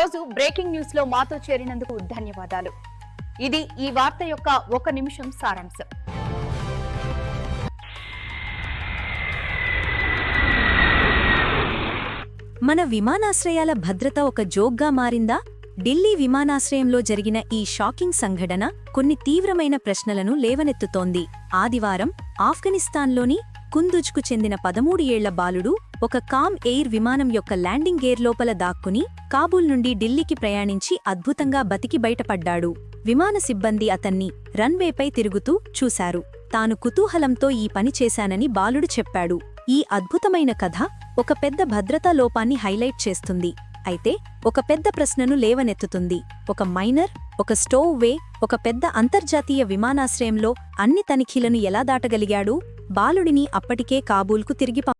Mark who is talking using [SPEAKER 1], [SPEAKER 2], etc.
[SPEAKER 1] ఈరోజు బ్రేకింగ్ న్యూస్లో మాతో చేరినందుకు ధన్యవాదాలు. ఇది ఈ వార్త యొక్క ఒక నిమిషం సారాంశం.
[SPEAKER 2] మన విమానాశ్రయాల భద్రత ఒక జోక్గా మారిందా? ఢిల్లీ విమానాశ్రయంలో జరిగిన ఈ షాకింగ్ సంఘటన కొన్ని తీవ్రమైన ప్రశ్నలను లేవనెత్తుతోంది. ఆదివారం ఆఫ్ఘనిస్తాన్లోని కుందుజ్కు చెందిన పదమూడు ఏళ్ళ బాలుడు ఒక కామ్ ఎయిర్ విమానం యొక్క ల్యాండింగ్ గేర్ లోపల దాక్కుని కాబూల్ నుండి ఢిల్లీకి ప్రయాణించి అద్భుతంగా బతికి బయటపడ్డాడు. విమాన సిబ్బంది అతన్ని రన్వేపై తిరుగుతూ చూశారు. తాను కుతూహలంతో ఈ పని చేశానని బాలుడు చెప్పాడు. ఈ అద్భుతమైన కథ ఒక పెద్ద భద్రతా లోపాన్ని హైలైట్ చేస్తుంది. అయితే ఒక పెద్ద ప్రశ్నను లేవనెత్తుతుంది. ఒక మైనర్ ఒక స్టోవ్ వే ఒక పెద్ద అంతర్జాతీయ విమానాశ్రయంలో అన్ని తనిఖీలను ఎలా దాటగలిగాడు? బాలుడిని అప్పటికే కాబూల్కు తిరిగి పం-